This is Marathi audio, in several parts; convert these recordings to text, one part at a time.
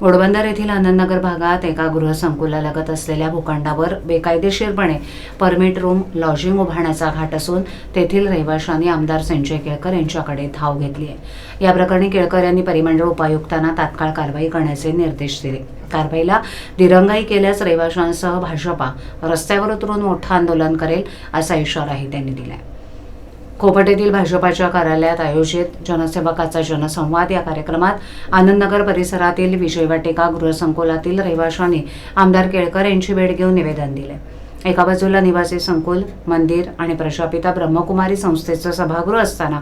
घोडबंदर येथील आनंदनगर भागात एका गृहसंकुलालगत असलेल्या भूखंडावर बेकायदेशीरपणे परमिट रूम लॉजिंग उभारण्याचा घाट असून तेथील रहिवाशांनी आमदार संजय केळकर यांच्याकडे धाव घेतली आहे. या प्रकरणी केळकर यांनी परिमंडळ उपायुक्तांना तात्काळ कारवाई करण्याचे निर्देश दिले. कारवाईला दिरंगाई केल्यास रहिवाशांसह भाजपा रस्त्यावर उतरून मोठं आंदोलन करेल असा इशाराही त्यांनी दिला आहे कोपट येथील भाजपाच्या कार्यालयात आयोजित जनसेवकाचा जनसंवाद या कार्यक्रमात आनंदनगर परिसरातील विजयवाटिका गृहसंकुलातील रहिवाशांनी आमदार केळकर यांची भेट घेऊन निवेदन दिले. एका बाजूला निवासी संकुल मंदिर आणि प्रजापिता ब्रह्मकुमारी संस्थेचं सभागृह असताना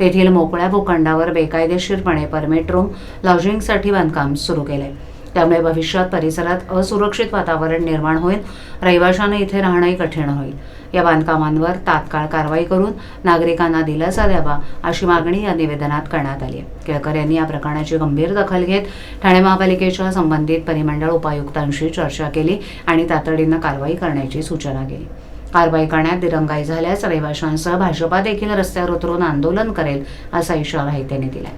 तेथील मोकळ्या भूखंडावर बेकायदेशीरपणे परमिट रूम लॉजिंगसाठी बांधकाम सुरू केले. त्यामुळे भविष्यात परिसरात असुरक्षित वातावरण निर्माण होईल रहिवाशांना इथे राहणंही कठीण होईल. या बांधकामांवर तात्काळ कारवाई करून नागरिकांना दिलासा द्यावा अशी मागणी या निवेदनात करण्यात आली आहे. केळकर यांनी या प्रकरणाची गंभीर दखल घेत ठाणे महापालिकेच्या संबंधित परिमंडळ उपायुक्तांशी चर्चा केली आणि तातडीनं कारवाई करण्याची सूचना केली. कारवाई करण्यात दिरंगाई झाल्यास रहिवाशांसह भाजपा देखील रस्त्यावर उतरून आंदोलन करेल असा इशाराही त्यांनी दिलाय.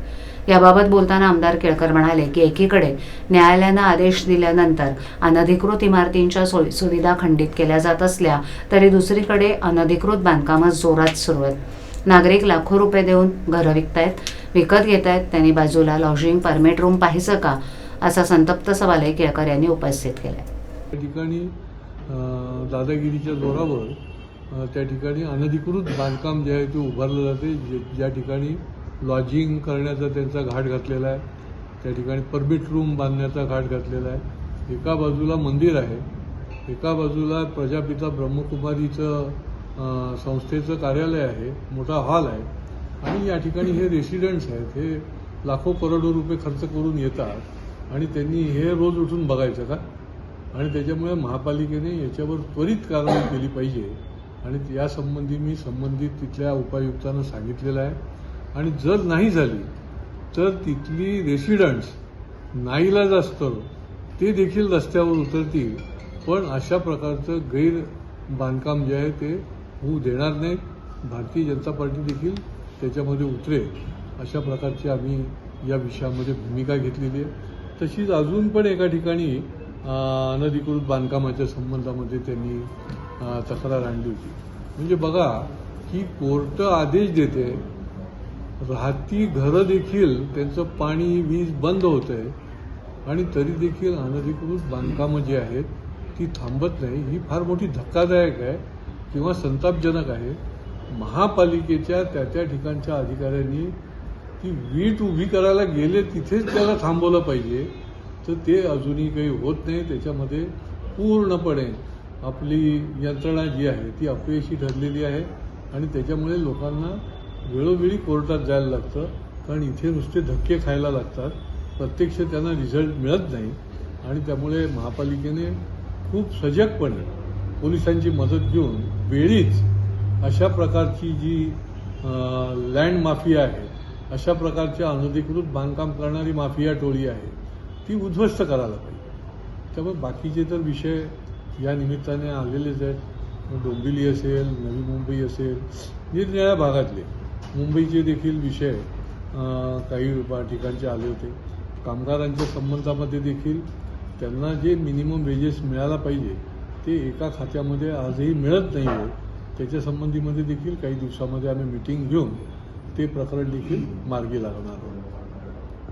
याबाबत बोलताना आमदार केळकर म्हणाले की एकीकडे न्यायालयानं आदेश दिल्यानंतर अनधिकृत इमारतींच्या सोयीसुविधा खंडित केल्या जात असल्या तरी दुसरीकडे अनधिकृत बांधकामं जोरात सुरू आहेत. नागरिक लाखो रुपये देऊन घरं विकतायत विकत घेत आहेत त्यांनी बाजूला लॉजिंग परमिट रूम पाहिजे का? असा संतप्त सवालही केळकर यांनी उपस्थित केला त्या ठिकाणी दादागिरीच्या जोरावर त्या ठिकाणी अनधिकृत बांधकाम जे आहे ते उभारलं जाते ज्या ठिकाणी लॉजिंग करण्याचा त्यांचा घाट घातलेला आहे. त्या ठिकाणी परमिट रूम बांधण्याचा घाट घातलेला आहे. एका बाजूला मंदिर आहे. एका बाजूला प्रजापिता ब्रह्मकुमारीचं संस्थेचं कार्यालय आहे. मोठा हॉल आहे. आणि या ठिकाणी हे रेसिडेंट्स आहेत. हे लाखो करोडो रुपये खर्च करून येतात. आणि त्यांनी हे रोज उठून बघायचं का? आणि त्याच्यामुळे महापालिकेने याच्यावर त्वरित कारवाई केली पाहिजे. आणि यासंबंधी मी संबंधित तिथल्या उपायुक्तांना सांगितलेलं आहे. आणि जर नाही झाली तर तिथली रेसिडंट्स नाईलाज असतं ते देखील रस्त्यावर उतरतील. पण अशा प्रकारचं गैर बांधकाम जे आहे ते होऊ देणार नाहीत भारतीय जनता पार्टी देखील त्याच्यामध्ये उतरेल. अशा प्रकारची आम्ही या विषयामध्ये भूमिका घेतलेली आहे. तशीच अजून पण एका ठिकाणी अनधिकृत बांधकामाच्या संबंधामध्ये त्यांनी तक्रार आणली होती. म्हणजे बघा की कोर्ट आदेश देते राहती घरं देखील त्यांचं पाणी वीज बंद होत आहे आणि तरी देखील अनधिकृत बांधकामं जी आहेत ती थांबत नाही. ही फार मोठी धक्कादायक आहे किंवा संतापजनक आहे. महापालिकेच्या त्या त्या ठिकाणच्या अधिकाऱ्यांनी ती वीट उभी करायला गेले तिथेच त्याला थांबवलं पाहिजे. तर ते अजूनही काही होत नाही. त्याच्यामध्ये पूर्णपणे आपली यंत्रणा जी आहे ती अपयशी ठरलेली आहे. आणि त्याच्यामुळे लोकांना वेळोवेळी कोर्टात जायला लागतं कारण इथे नुसते धक्के खायला लागतात. प्रत्यक्ष त्यांना रिझल्ट मिळत नाही. आणि त्यामुळे महापालिकेने खूप सजगपणे पोलिसांची मदत घेऊन वेळीच अशा प्रकारची जी लँड माफिया आहे अशा प्रकारच्या अनधिकृत बांधकाम करणारी माफिया टोळी आहे ती उद्ध्वस्त करायला पाहिजे. त्यामुळे बाकीचे तर विषय या निमित्ताने आलेलेच आहेत. डोंबिली डोंबिवली असेल नवी मुंबई असेल निरनिळ्या भागातले. मुंबईचे देखील विषय काही ठिकाणचे आले होते. कामगारांच्या संबंधामध्ये देखील त्यांना जे मिनिमम वेजेस मिळायला पाहिजे ते एका खात्यामध्ये आजही मिळत नाही आहे त्याच्या संबंधीमध्ये देखील काही दिवसामध्ये आम्ही मिटिंग घेऊन ते प्रकरण देखील मार्गी लागणार आहोत.